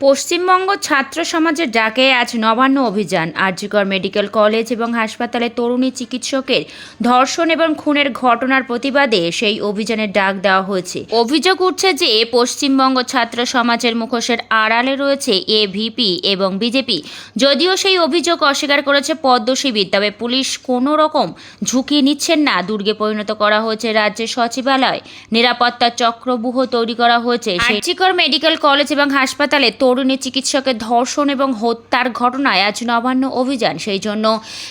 পশ্চিমবঙ্গ ছাত্র সমাজের ডাকে আজ নবান্ন অভিযান। আরজিকর মেডিকেল কলেজ এবং হাসপাতালে তরুণী চিকিৎসকের ধর্ষণ এবং খুনের ঘটনার প্রতিবাদে সেই অভিযানের ডাক দেওয়া হয়েছে। অভিযোগ উঠছে যে পশ্চিমবঙ্গ ছাত্র সমাজের মুখোশের আড়ালে রয়েছে এভিপি এবং বিজেপি। যদিও সেই অভিযোগ অস্বীকার করেছে পদ্ম শিবির তবে পুলিশ কোনো রকম ঝুঁকি নিচ্ছেন না। দুর্গে পরিণত করা হয়েছে রাজ্যের সচিবালয়। নিরাপত্তা চক্রবুহ তৈরি করা হয়েছে। আর্চিকর মেডিকেল কলেজ এবং হাসপাতালে তরুণী চিকিৎসকের ধর্ষণ এবং হত্যার ঘটনায় আজ নবান্ন অভিযান সেই জন্য।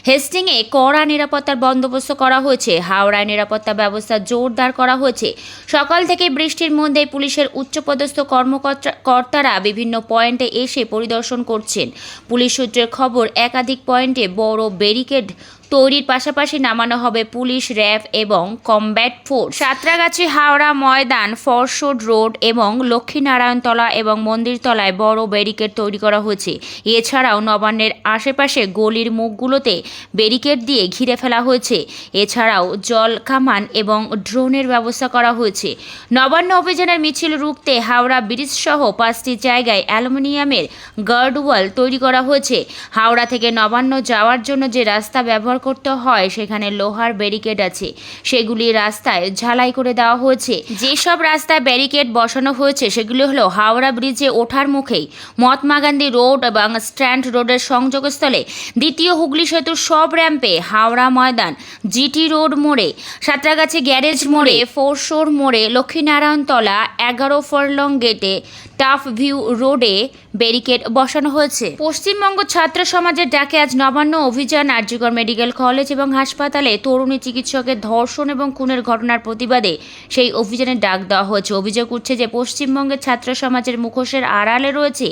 হেস্টিংয়ে কড়া নিরাপত্তার বন্দোবস্ত করা হয়েছে। হাওড়ায় নিরাপত্তা ব্যবস্থা জোরদার করা হয়েছে। সকাল থেকে বৃষ্টির মধ্যে পুলিশের উচ্চপদস্থ কর্মকর্তা কর্তারা বিভিন্ন পয়েন্টে এসে পরিদর্শন করছেন। পুলিশ সূত্রের খবর, একাধিক পয়েন্টে বড় ব্যারিকেড তৈরির পাশাপাশি নামানো হবে পুলিশ, র্যাব এবং combat force. Santragachi Howrah Maidan, foreshore road এবং লক্ষ্মীনারায়ণতলা এবং মন্দিরতলায় বড় ব্যারিকেড তৈরি করা হয়েছে। এছাড়াও নবান্নের আশেপাশে গলির মুখগুলোতে ব্যারিকেড দিয়ে ঘিরে ফেলা হয়েছে। এছাড়াও জল কামান এবং ড্রোনের ব্যবস্থা করা হয়েছে। নবান্ন অভিযানের মিছিল রুখতে হাওড়া ব্রিজ সহ পাঁচটি জায়গায় অ্যালুমিনিয়ামের গার্ডওয়াল তৈরি করা হয়েছে। হাওড়া থেকে নবান্ন যাওয়ার জন্য যে রাস্তা ব্যবহার করতে হয়, সেখানে লোহার ব্যারিকেড আছে। সেগুলি রাস্তায় ঝালাই করে দেওয়া হয়েছে। যেসব রাস্তায় ব্যারিকেড বসানো হয়েছে, সেগুলি হলো হাওড়া ব্রিজে ওঠার মুখেই মহাত্মা গান্ধী রোড এবং স্ট্যান্ড রোডের সংযোগস্থলে, দ্বিতীয় হুগলি সেতুর সব র্যাম্পে হাওড়া ময়দান, জিটি রোড মোড়ে, সাঁতরাগাছি গ্যারেজ মোড়ে, ফোরশোর মোড়ে, লক্ষ্মীনারায়ণতলা এগারো ফরলং গেটে টাফ ভিউ রোডে ব্যারিকেড বসানো হয়েছে। পশ্চিমবঙ্গ ছাত্র সমাজের ডাকে আজ নবান্ন অভিযান, আরজিকর মেডিকেল কলেজ এবং হাসপাতালে তরুণী চিকিৎসকের ধর্ষণ এবং খুনের ঘটনার প্রতিবাদে সেই অভিযানের ডাক দেওয়া হয়েছে। অভিযোগ উঠছে যে পশ্চিমবঙ্গের ছাত্র সমাজের মুখোশের আড়ালে রয়েছে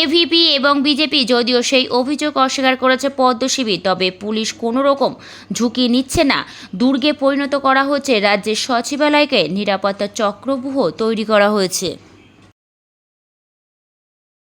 এভিপি এবং বিজেপি যদিও সেই অভিযোগ অস্বীকার করেছে পদ্ম শিবির। তবে পুলিশ কোনো রকম ঝুঁকি নিচ্ছে না। দুর্গে পরিণত করা হচ্ছে রাজ্যের সচিবালয়কে। নিরাপত্তা চক্রবুহ করা হয়েছে।